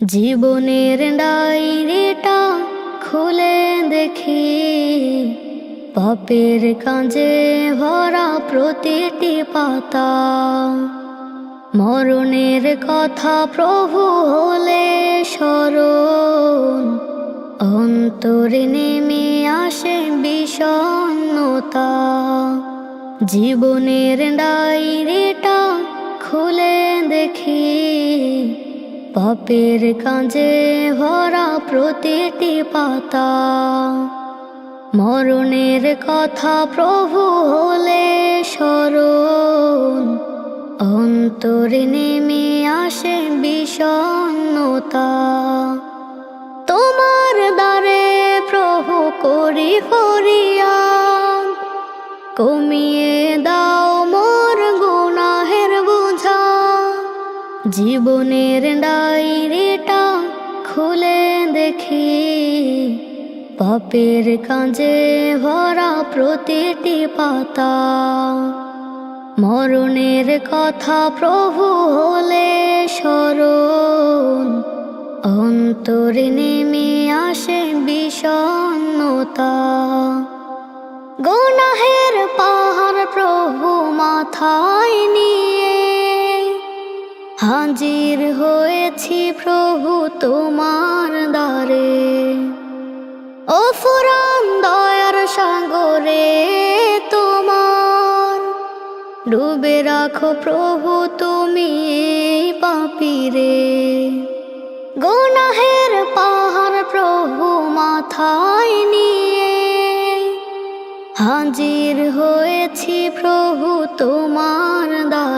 জীবনের ডায়েরিটা খুলে দেখি। পাপের কাঁজে ভরা প্রতিটি পাতা। মরণের কথা প্রভু হলে স্মরণ। অন্তরে নেমে আসে বিষণ্ণতা। জীবনের ডায়েরিটা খুলে দেখি। পাপের কাঁজে ভরা প্রতিটি পাতা। মরণের কথা প্রভু হলে স্মরণ। অন্তরে নেমে আসে বিষণ্ণতা। তোমার দ্বারে প্রভু করি ফরিয়া। কমিয়ে জীবনের ডায়েরিটা খুলে দেখি। পাপের কাঁজে ভরা প্রতিটি পাতা। মরণের কথা প্রভু হলে স্মরণ। অন্তরে নেমে আসে বিষণ্ণতা। গুনাহের পাহাড় প্রভু নিয়ে হাজির হয়েছি প্রভু তোমার দ্বারে। ও ফুরান দয়ার সাগরে তোমার। ডুবে রাখো প্রভু তুমি পাপিরে। গুনাহের পাহাড় প্রভু মাথায় নিয়ে। হাজির হয়েছি প্রভু তোমার দ্বারে।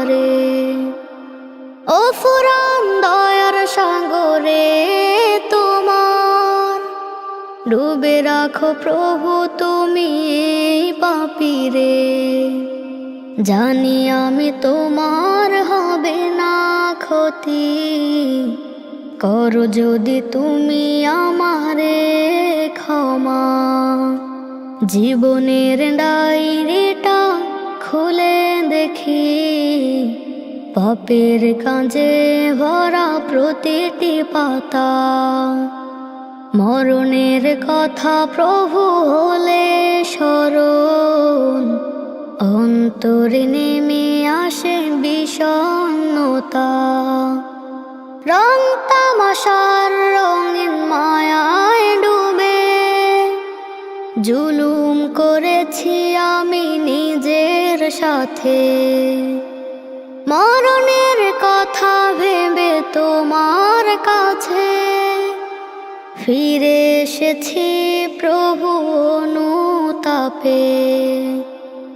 ডুবে রাখো প্রভু তুমি এই পাপিরে। জানি আমি তোমার হবে না ক্ষতি। করো যদি তুমি আমারে ক্ষমা। জীবনের ডায়েরিটা খুলে দেখি। পাপের কাঁজে ভরা প্রতিটি পাতা। মরণের কথা প্রভু হলে স্মরণ। অন্তরে নেমে আসে বিষণ্ণতা। রং তামাশার রঙিন মায়ায় ডুবে। জুলুম করেছি আমি নিজের সাথে। মরণের কথা ভেবে তোমার কাছে ফিরে এসেছি প্রভু অনুতাপে।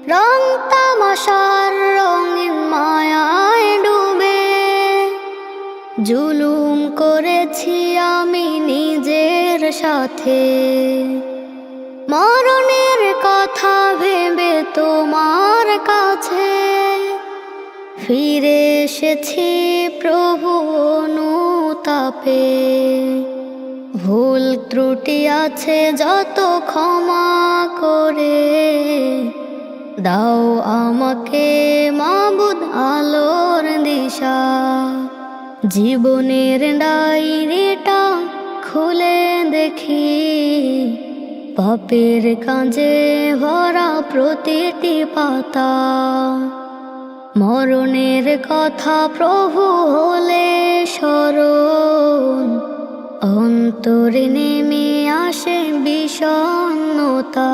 রং তামাশার রঙিন মায়ায় ডুবে। জুলুম করেছি আমি নিজের সাথে। মরণের কথা ভেবে তোমার কাছে। ফিরে এসেছি প্রভু অনুতাপে। ভুল ত্রুটি আছে, যত ক্ষমা করে দাও আমাকে মাবুদ আলোর দিশা। জীবনের ডায়েরিটা খুলে দেখি, পাপের কাঁজে ভরা প্রতিটি পাতা। মরণের কথা প্রভু হলে স্মরণ অন্তরে নেমে আসে বিষণ্ণতা।